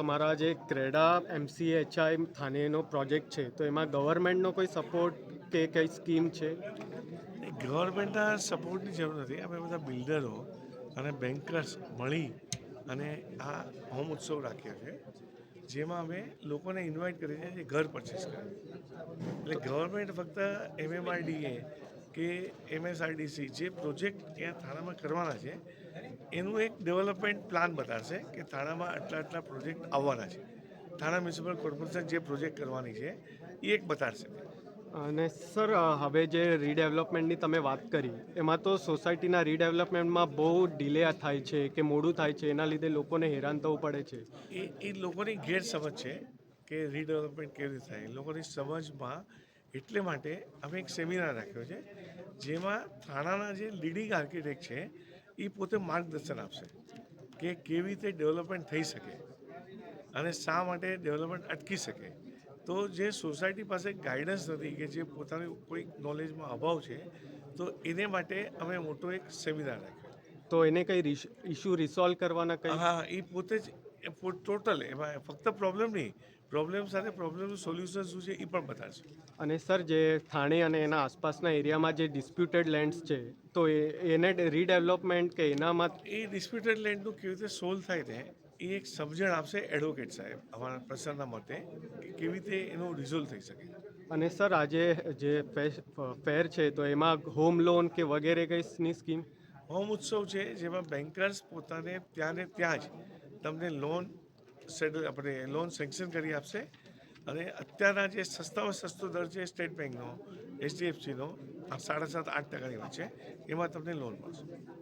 તમારા જે ક્રેડા એમસીએચઆઈ થાનેનો પ્રોજેક્ટ છે, તો એમાં ગવર્મેન્ટનો કોઈ સપોર્ટ કે કઈ સ્કીમ છે? ગવર્મેન્ટના સપોર્ટની જરૂર નથી. અમે બધા બિલ્ડરો અને બેન્કર્સ મળી અને આ હોમ ઉત્સવ રાખ્યો છે, જેમાં અમે લોકોને ઇન્વાઇટ કરીએ છીએ જે ઘર પરચેસ કરે. એટલે ગવર્મેન્ટ ફક્ત એમએમઆરડીએ કે એમએસઆરડીસી જે પ્રોજેક્ટ ત્યાં થાણામાં કરવાના છે એનું એક ડેવલપમેન્ટ પ્લાન બતાવશે કે થાણામાં આટલા આટલા પ્રોજેક્ટ આવવાના છે. થાણા મ્યુનિસિપલ કોર્પોરેશન જે પ્રોજેક્ટ કરવાની છે એ એક બતાવશે અને સર હવે જે રીડેવલપમેન્ટની તમે વાત કરી એમાં તો સોસાયટીના રીડેવલપમેન્ટમાં બહુ ડિલે થાય છે કે મોડું થાય છે એના લીધે લોકોને હેરાન થવું પડે છે. એ એ લોકોની ગેરસમજ છે કે રીડેવલપમેન્ટ કેવી રીતે થાય. લોકોની સમજમાં એટલે માટે અમે એક સેમિનાર રાખ્યો છે જેમાં થાણાના જે લીડિંગ આર્કિટેક્ટ છે એ પોતે માર્ગદર્શન આપશે કે કેવી રીતે ડેવલપમેન્ટ થઈ શકે અને શા માટે ડેવલપમેન્ટ અટકી શકે. તો જે સોસાયટી પાસે ગાઈડન્સ નથી કે જે પોતાની કોઈ નોલેજમાં અભાવ છે તો એને માટે અમે મોટો એક સેમિનાર રાખ્યો. તો એને કઈ ઇસ્યુ રિસોલ્વ કરવાના કઈ? હા એ પોતે જ ટોટલ એમાં ફક્ત પ્રોબ્લેમ નહીં પ્રોબ્લેમ સાથે પ્રોબ્લેમનું સોલ્યુશન શું છે એ પણ બતાવશે. અને સર જે થાણે અને એના આસપાસના એરિયામાં જે ડિસ્પ્યુટેડ લેન્ડ્સ છે તો એ એને રીડેવલપમેન્ટ કે એનામાં એ ડિસ્પ્યુટેડ લેન્ડનું કેવી રીતે સોલ્વ થાય ને એ એક સમજણ આપશે એડવોકેટ સાહેબ અમારા પ્રસરના મતે કે કેવી રીતે એનું રિઝોલ્વ થઈ શકે. અને સર આજે જે ફેર છે તો એમાં હોમ લોન કે વગેરે કઈની સ્કીમ હોમ ઉત્સવ છે જેમાં બેન્કર્સ પોતાને ત્યાં ને ત્યાં જ તમને લોન આપણે લોન સેન્કશન કરી આપશે. અને અત્યારના જે સસ્તામાં સસ્તો દર છે સ્ટેટ બેંકનો એચડીએફસીનો સાડા સાત, આઠ ટકાની છે. એમાં તમને લોન મળશે.